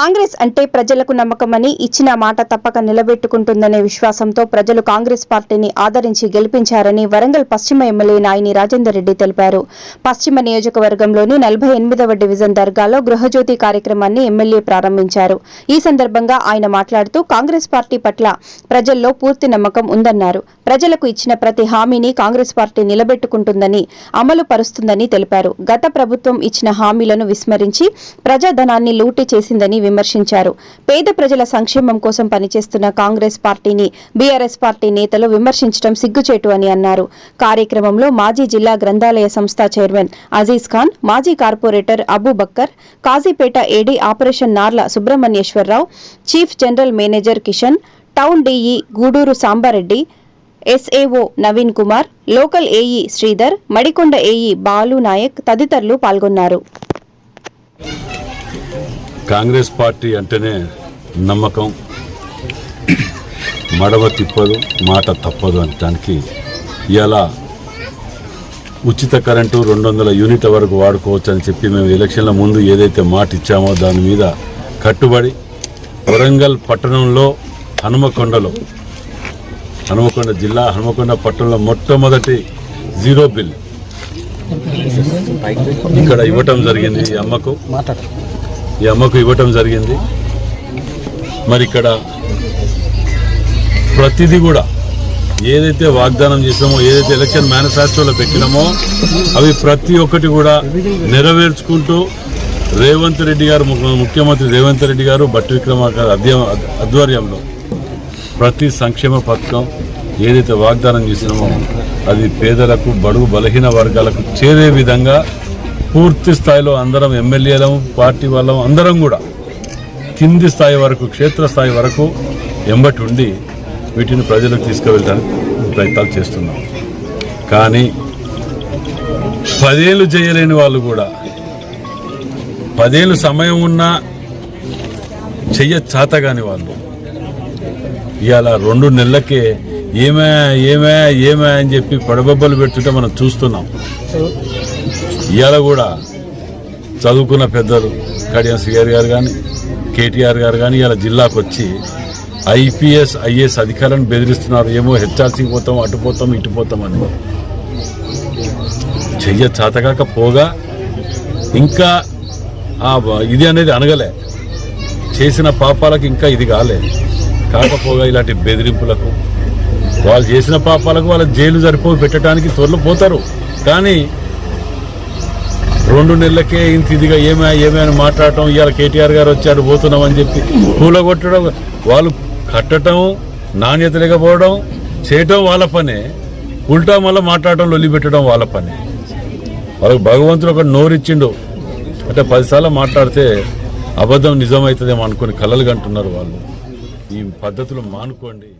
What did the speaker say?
కాంగ్రెస్ అంటే ప్రజలకు నమ్మకమని ఇచ్చిన మాట తప్పక నిలబెట్టుకుంటుందనే విశ్వాసంతో ప్రజలు కాంగ్రెస్ పార్టీని ఆదరించి గెలిపించారని వరంగల్ పశ్చిమ ఎమ్మెల్యే నాయని రాజేందర్ రెడ్డి తెలిపారు. పశ్చిమ నియోజకవర్గంలోని నలభై ఎనిమిదవ డివిజన్ దర్గాలో గృహజ్యోతి కార్యక్రమాన్ని ఎమ్మెల్యే ప్రారంభించారు. ఈ సందర్భంగా ఆయన మాట్లాడుతూ కాంగ్రెస్ పార్టీ పట్ల ప్రజల్లో పూర్తి నమ్మకం ఉందన్నారు. ప్రజలకు ఇచ్చిన ప్రతి హామీని కాంగ్రెస్ పార్టీ నిలబెట్టుకుంటుందని అమలు పరుస్తుందని తెలిపారు. గత ప్రభుత్వం ఇచ్చిన హామీలను విస్మరించి ప్రజాధనాన్ని లూటీ చేసిందని విమర్శించారు. పేద ప్రజల సంక్షేమం కోసం పనిచేస్తున్న కాంగ్రెస్ పార్టీని బీఆర్ఎస్ పార్టీ నేతలు విమర్శించడం సిగ్గుచేటు అని అన్నారు. కార్యక్రమంలో మాజీ జిల్లా గ్రంథాలయ సంస్థ చైర్మన్ అజీజ్ ఖాన్ మాజీ corporator Abubakar Kazipet AD operation Narla Subrahmanyeswararao chief general manager Kishan town DE Guduru Sambareddy SAO Naveen Kumar local AE Sridhar Madikonda AE Balu Nayak తదితరులు పాల్గొన్నారు. కాంగ్రెస్ పార్టీ అంటేనే నమ్మకం మడవ తిప్పదు మాట తప్పదు అనటానికి ఇలా ఉచిత కరెంటు రెండు వందల యూనిట్ల వరకు వాడుకోవచ్చు అని చెప్పి మేము ఎలక్షన్ల ముందు ఏదైతే మాట ఇచ్చామో దాని మీద కట్టుబడి వరంగల్ పట్టణంలో హనుమకొండలో హనుమకొండ జిల్లా హనుమకొండ పట్టణంలో మొట్టమొదటి జీరో బిల్. ఇక్కడ ఇవ్వటం జరిగింది ఈ అమ్మకు. ఈ అమ్మకు ఇవ్వటం జరిగింది. మరి ఇక్కడ ప్రతిదీ కూడా ఏదైతే వాగ్దానం చేసామో ఏదైతే ఎలక్షన్ మేనిఫెస్టోలో పెట్టినామో అవి ప్రతి ఒక్కటి కూడా నెరవేర్చుకుంటూ రేవంత్ రెడ్డి గారు ముఖ్యమంత్రి రేవంత్ రెడ్డి గారు బట్టి విక్రమార్క అధ్య- ఆధ్వర్యంలో ప్రతి సంక్షేమ పథకం ఏదైతే వాగ్దానం చేసినామో అది పేదలకు బడుగు బలహీన వర్గాలకు చేరే విధంగా పూర్తి స్థాయిలో అందరం ఎమ్మెల్యేలం పార్టీ వాళ్ళం అందరం కూడా కింది స్థాయి వరకు క్షేత్రస్థాయి వరకు ఎంబటి ఉండి వీటిని ప్రజలకు తీసుకువెళ్ళడానికి ప్రయత్నాలు చేస్తున్నాం. కానీ పదేళ్ళు చేయలేని వాళ్ళు కూడా పదేళ్ళు సమయం ఉన్నా చెయ్య చాతగాని వాళ్ళు ఇవాళ రెండు నెలలకే ఏమే ఏమే ఏమే అని చెప్పి పడబొబ్బలు పెట్టుట మనం చూస్తున్నాం. ఇవాళ కూడా చదువుకున్న పెద్దలు కడియం సిఆర్ గారు కానీ కేటీఆర్ గారు కానీ ఇలా జిల్లాకు వచ్చి ఐపీఎస్ ఐఏఎస్ అధికారులను బెదిరిస్తున్నారు. ఏమో హెచ్ఆర్సీకి పోతాం అటు పోతాం ఇటు పోతాం అని. చెయ్య చాతకాక పోగా ఇంకా ఆ ఇది అనేది అనగలే. చేసిన పాపాలకు ఇంకా ఇది కాలేదు కాకపోగా ఇలాంటి బెదిరింపులకు వాళ్ళు చేసిన పాపాలకు వాళ్ళ జైలు సరిపో పెట్టడానికి త్వరలో పోతారు. కానీ రెండు నెలలకే ఇంత ఇదిగా ఏమే ఏమే అని మాట్లాడటం ఇవాళ కేటీఆర్ గారు వచ్చారు పోతున్నాం అని చెప్పి కూలగొట్టడం వాళ్ళు కట్టడం నాణ్యత లేకపోవడం చేయటం వాళ్ళ పనే. ఉల్టా మళ్ళీ మాట్లాడటం లొల్లిపెట్టడం వాళ్ళ పనే. వాళ్ళకు భగవంతుడు ఒక నోరిచ్చిండు. అంటే పదిసార్లు మాట్లాడితే అబద్ధం నిజమవుతుందేమో అనుకుని కలలు కంటున్నారు వాళ్ళు. ఈ పద్ధతులు మానుకోండి.